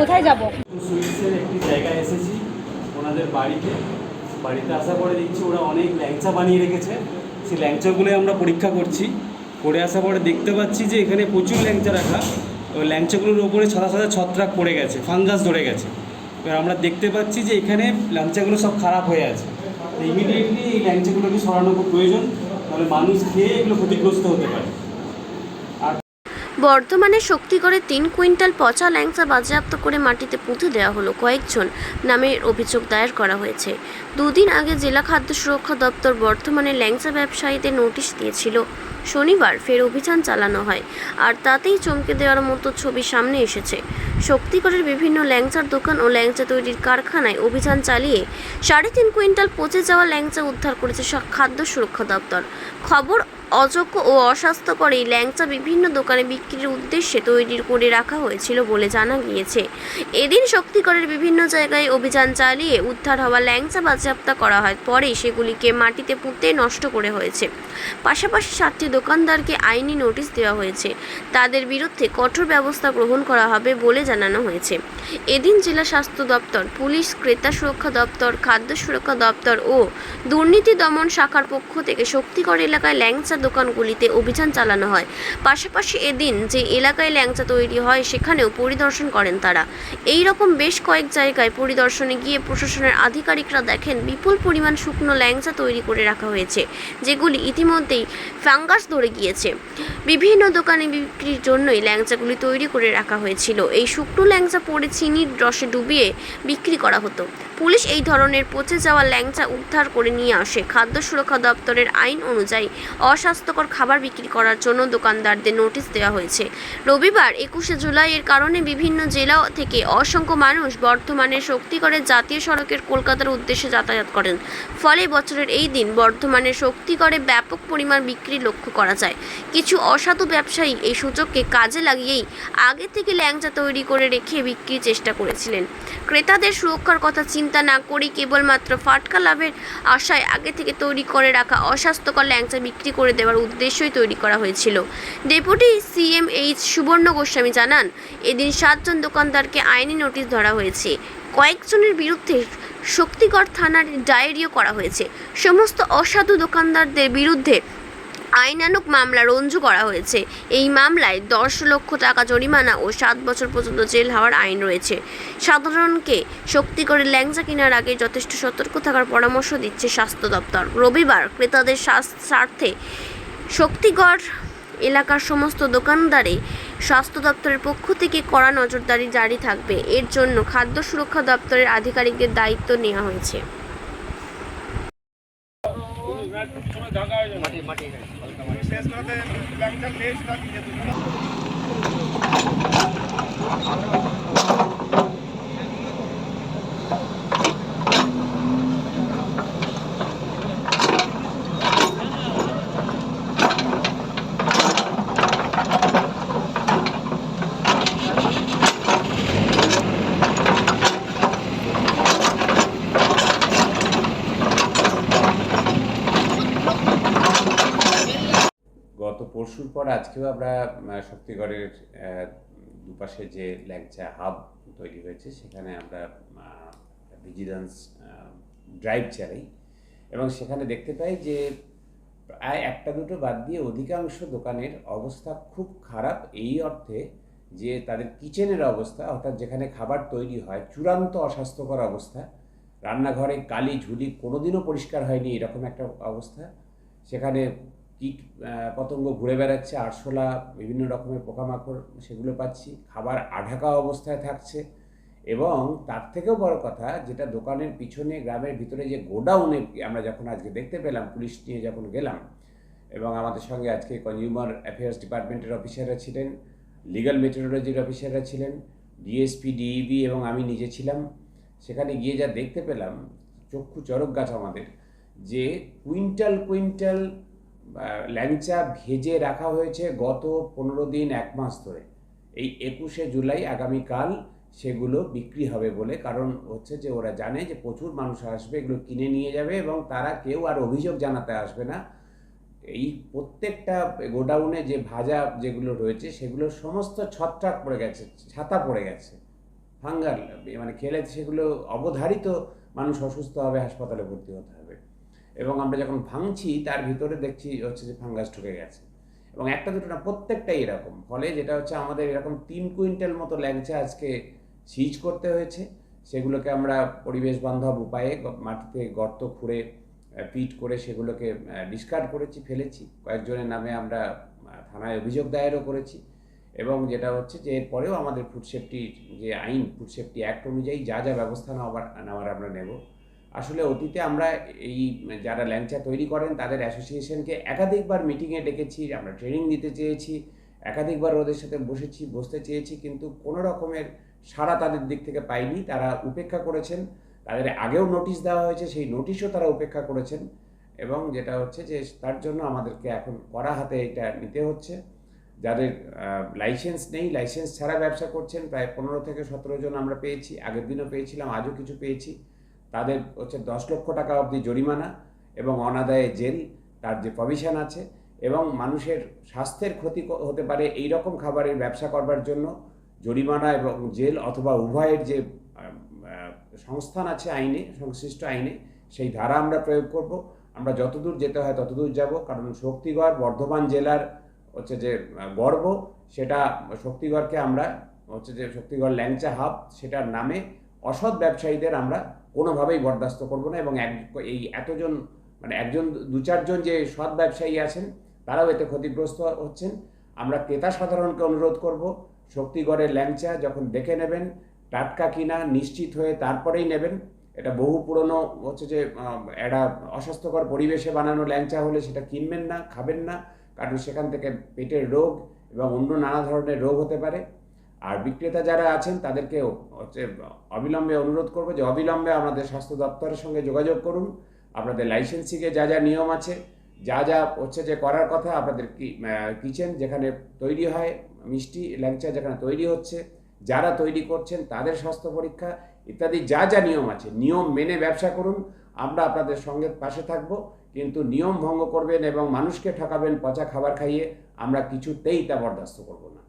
কোথায় যাব? সুইটসের একটি জায়গায় এসেছি, ওনাদের বাড়িতে। বাড়িতে আসার পরে দেখছি ওরা অনেক ল্যাংচা বানিয়ে রেখেছে। সেই ল্যাংচাগুলোই আমরা পরীক্ষা করছি। করে আসার পরে দেখতে পাচ্ছি যে এখানে প্রচুর ল্যাংচা রাখা। ওই ল্যাংচাগুলোর ওপরে সাদা সাদা ছত্রাক পড়ে গেছে, ফাঙ্গাস ধরে গেছে। এবার আমরা দেখতে পাচ্ছি যে এখানে ল্যাংচাগুলো সব খারাপ হয়ে আছে। ইমিডিয়েটলি এই ল্যাংচাগুলোকে সরানো খুব প্রয়োজন। তাহলে মানুষ খেয়ে এগুলো ক্ষতিগ্রস্ত হতে পারে। বর্ধমানে শক্তি করে তিন কুইন্টাল পচা ল্যাংচা বাজেয়াপ্ত করে মাটিতে পুঁতে দেওয়া হলো কয়েকজন নামের অভিযোগ দায়ের করা হয়েছে। দুদিন আগে জেলা খাদ্য সুরক্ষা দপ্তর বর্ধমানে ল্যাংচা ব্যবসায়ীদের নোটিশ দিয়েছিল, শনিবার ফের অভিযান চালানো হয়, আর তাতেই চমকে দেওয়ার মতো ছবি সামনে এসেছে। শক্তিগড়ের বিভিন্ন ল্যাংচার দোকান ও ল্যাংচা তৈরির কারখানায় অভিযান চালিয়ে সাড়ে তিন কুইন্টাল পচে যাওয়া ল্যাংচা উদ্ধার করেছে খাদ্য সুরক্ষা দপ্তর। খবর অযোগ্য ও অস্বাস্থ্যকর এই ল্যাংচা বিভিন্ন দোকানে বিক্রির উদ্দেশ্যে তৈরি করে রাখা হয়েছিল বলে জানা গিয়েছে। এদিন শক্তিগড়ের বিভিন্ন জায়গায় অভিযান চালিয়ে উদ্ধার হওয়া ল্যাংচা বাজেয়াপ্ত করা হয়। পরে সেগুলিকে মাটিতে পুঁতে নষ্ট করে হয়েছে। পাশাপাশি সাতটি দোকানদারকে আইনি নোটিশ দেওয়া হয়েছে। তাদের বিরুদ্ধে কঠোর ব্যবস্থা গ্রহণ করা হবে বলে জানানো হয়েছে। এদিন জেলা স্বাস্থ্য দপ্তর, পুলিশ, ক্রেতা সুরক্ষা দপ্তর, খাদ্য সুরক্ষা দপ্তর ও দুর্নীতি দমন শাখার পক্ষ থেকে শক্তিগড় এলাকায় ল্যাংচা দোকানগুলিতে অভিযান চালানো হয়। পাশাপাশি এদিন যে এলাকায় ল্যাংচা তৈরি হয়, সেখানেও পরিদর্শন করেন তারা। এই রকম বেশ কয়েক জায়গায় পরিদর্শনে গিয়ে প্রশাসনের আধিকারিকরা দেখেন, বিপুল পরিমাণ শুকনো ল্যাংচা তৈরি করে রাখা হয়েছে, যেগুলি ইতিমধ্যেই ফাঙ্গাস ধরে গিয়েছে। বিভিন্ন দোকানে বিক্রির জন্যই ল্যাংচাগুলি তৈরি করে রাখা হয়েছিল। এই শুকনো ল্যাংচা পরে চিনির রসে ডুবিয়ে বিক্রি করা হতো। পুলিশ এই ধরনের পচে যাওয়া ল্যাংচা উদ্ধার করে নিয়ে আসে। খাদ্য সুরক্ষা দপ্তরের আইন অনুযায়ী অস্বাস্থ্যকর খাবার বিক্রি করার জন্য দোকানদারদের নোটিশ দেওয়া হয়েছে। রবিবার একুশে জুলাইয়ের কারণে বিভিন্ন জেলা থেকে অসংখ্য মানুষ বর্ধমানের শক্তিগড়ের জাতীয় সড়কের কলকাতার উদ্দেশ্যে যাতায়াত করেন। ফলে বছরের এই দিন বর্ধমানের শক্তিগড়ে ব্যাপক পরিমাণ বিক্রি লক্ষ্য করা যায়। কিছু অসাধু ব্যবসায়ী এই সুযোগকে কাজে লাগিয়েই আগে থেকে ল্যাংচা তৈরি করে রেখে বিক্রির চেষ্টা করেছিলেন। ক্রেতাদের সুরক্ষার কথা চিন্তা না করে কেবলমাত্র ফাটকা লাভের আশায় আগে থেকে তৈরি করে রাখা অস্বাস্থ্যকর ল্যাংচা বিক্রি করে দেওয়ার উদ্দেশ্যই তৈরি করা হয়েছিল। ডেপুটি সিএমএইচ সুবর্ণ গোস্বামী জানান, এদিন সাতজন দোকানদারকে আইনি নোটিশ ধরা হয়েছে। কয়েকজনের বিরুদ্ধে শক্তিগড় থানার ডায়েরিও করা হয়েছে। সমস্ত অসাধু দোকানদারদের বিরুদ্ধে আইনানুক মামলা রঞ্জু করা হয়েছে এই মামলায় দশ লক্ষ টাকা জরিমানা ও সাত বছর পর্যন্ত জেল হওয়ার আইন রয়েছে সাধারণকে শক্তি করে ল্যাংচা কেনার আগে যথেষ্ট সতর্ক থাকার পরামর্শ দিচ্ছে স্বাস্থ্য দপ্তর রবিবার ক্রেতাদের স্বার্থে শক্তিগড় এলাকার সমস্ত দোকানদারে স্বাস্থ্য দপ্তরের পক্ষ থেকে কড়া নজরদারি জারি থাকবে এর জন্য খাদ্য সুরক্ষা দপ্তরের আধিকারিকদের দায়িত্ব নেওয়া হয়েছে చేసినంత వెంటనే లేచినా গত পরশুর পর আজকেও আমরা শক্তিগড়ের দুপাশে যে ল্যাংচা হাব তৈরি হয়েছে, সেখানে আমরা ভিজিলেন্স ড্রাইভ চালাই। এবং সেখানে দেখতে পাই যে প্রায় একটা দুটো বাদ দিয়ে অধিকাংশ দোকানের অবস্থা খুব খারাপ। এই অর্থে যে তাদের কিচেনের অবস্থা, অর্থাৎ যেখানে খাবার তৈরি হয়, চূড়ান্ত অস্বাস্থ্যকর অবস্থা। রান্নাঘরে কালি ঝুলি কোনোদিনও পরিষ্কার হয়নি এরকম একটা অবস্থা। সেখানে কীট পতঙ্গ ঘুরে বেড়াচ্ছে, আরশোলা, বিভিন্ন রকমের পোকামাকড় সেগুলো পাচ্ছি, খাবার আঢাকা অবস্থায় থাকছে এবং তার থেকেও বড় কথা, যেটা দোকানের পিছনে, গ্রামের ভিতরে যে গোডাউনে আমরা যখন আজকে দেখতে পেলাম, পুলিশ নিয়ে যখন গেলাম এবং আমাদের সঙ্গে আজকে কনজিউমার অ্যাফেয়ার্স ডিপার্টমেন্টের অফিসাররা ছিলেন লিগ্যাল মেটেরোলজির অফিসাররা ছিলেন ডিএসপি ডিইবি এবং আমি নিজে ছিলাম, সেখানে গিয়ে যা দেখতে পেলাম, চক্ষু চরক গাছ আমাদের, যে কুইন্টাল কুইন্টাল ল্যাংচা ভেজে রাখা হয়েছে গত পনেরো দিন, এক মাস ধরে। এই একুশে জুলাই আগামীকাল সেগুলো বিক্রি হবে বলে, কারণ হচ্ছে যে ওরা জানে যে প্রচুর মানুষ আসবে, এগুলো কিনে নিয়ে যাবে এবং তারা কেউ আর অভিযোগ জানাতে আসবে না। এই প্রত্যেকটা গোডাউনে যে ভাজা যেগুলো রয়েছে, সেগুলো সমস্ত ছত্রাক পড়ে গেছে, ছাতা পড়ে গেছে। ফাঙ্গাল মানে খেলে সেগুলো অবধারিত মানুষ অসুস্থ হবে, হাসপাতালে ভর্তি হতে হবে। এবং আমরা যখন ভাঙছি, তার ভিতরে দেখছি হচ্ছে যে ফাঙ্গাস ঢুকে গেছে। এবং একটা দুটো না, প্রত্যেকটাই এরকম। ফলে যেটা হচ্ছে আমাদের এরকম তিন কুইন্টাল মতো ল্যাংচা আজকে সিজ করতে হয়েছে। সেগুলোকে আমরা পরিবেশ বান্ধব উপায়ে মাটিতে গর্ত খুঁড়ে পিট করে সেগুলোকে ডিসকার্ড করেছি, ফেলেছি। কয়েকজনের নামে আমরা থানায় অভিযোগ দায়েরও করেছি। এবং যেটা হচ্ছে যে এরপরেও আমাদের ফুড সেফটি যে আইন ফুড সেফটি অ্যাক্ট অনুযায়ী যা যা ব্যবস্থা নেওয়ার নেওয়ার আমরা নেব আসলে অতীতে আমরা এই, যারা ল্যাংচা তৈরি করেন, তাদের অ্যাসোসিয়েশনকে একাধিকবার মিটিংয়ে ডেকেছি, আমরা ট্রেনিং দিতে চেয়েছি, একাধিকবার ওদের সাথে বসেছি, বসতে চেয়েছি, কিন্তু কোনো রকমের সাড়া তাদের দিক থেকে পাইনি। তারা উপেক্ষা করেছেন, তাদের আগেও নোটিশ দেওয়া হয়েছে, সেই নোটিশও তারা উপেক্ষা করেছেন এবং যেটা হচ্ছে যে, তার জন্য আমাদেরকে এখন কড়া হাতে এটা নিতে হচ্ছে। যাদের লাইসেন্স নেই, লাইসেন্স ছাড়া ব্যবসা করছেন, প্রায় পনেরো থেকে সতেরো জন আমরা পেয়েছি, আগের দিনও পেয়েছিলাম, আজও কিছু পেয়েছি। তাদের হচ্ছে দশ লক্ষ টাকা অবধি জরিমানা এবং অনাদায়ে জেল, তার যে প্রভিশন আছে এবং মানুষের স্বাস্থ্যের ক্ষতি হতে পারে এই রকম খাবারের ব্যবসা করবার জন্য জরিমানা এবং জেল অথবা উভয়ের যে সংস্থান আছে আইনে, সংশ্লিষ্ট আইনে, সেই ধারা আমরা প্রয়োগ করব। আমরা যতদূর যেতে হয় ততদূর যাব, কারণ শক্তিগড়, বর্ধমান জেলার হচ্ছে যে গর্ব, সেটা শক্তিগড়কে আমরা হচ্ছে যে শক্তিগড় ল্যাংচা হাব, সেটার নামে অসৎ ব্যবসায়ীদের আমরা কোনোভাবেই বরদাস্ত করব না এবং এক এই এতজন মানে একজন দু চারজন যে সৎ ব্যবসায়ী আছেন, তারাও এতে ক্ষতিগ্রস্ত হচ্ছেন। আমরা ক্রেতা সাধারণকে অনুরোধ করব, শক্তিগড়ের ল্যাংচা যখন দেখে নেবেন, টাটকা কিনা নিশ্চিত হয়ে তারপরেই নেবেন। এটা বহু পুরনো হচ্ছে যে একটা অস্বাস্থ্যকর পরিবেশে বানানো ল্যাংচা হলে সেটা কিনবেন না, খাবেন না, কারণ সেখান থেকে পেটের রোগ এবং অন্য নানা ধরনের রোগ হতে পারে। আর বিক্রেতা যারা আছেন, তাদেরকে হচ্ছে, অবিলম্বে অনুরোধ করব যে অবিলম্বে আমাদের স্বাস্থ্য দপ্তরের সঙ্গে যোগাযোগ করুন। আপনাদের লাইসেন্সিংয়ে যা যা নিয়ম আছে, যা যা হচ্ছে যে করার কথা আপনাদের কিচেন যেখানে তৈরি হয়, মিষ্টি, ল্যাংচা যেখানে তৈরি হচ্ছে, যারা তৈরি করছেন তাদের স্বাস্থ্য পরীক্ষা ইত্যাদি যা যা নিয়ম আছে, নিয়ম মেনে ব্যবসা করুন। আমরা আপনাদের সঙ্গে পাশে থাকব, কিন্তু নিয়ম ভঙ্গ করবেন এবং মানুষকে ঠকাবেন পচা খাবার খাইয়ে আমরা কিছুতেই তা বরদাস্ত করব না।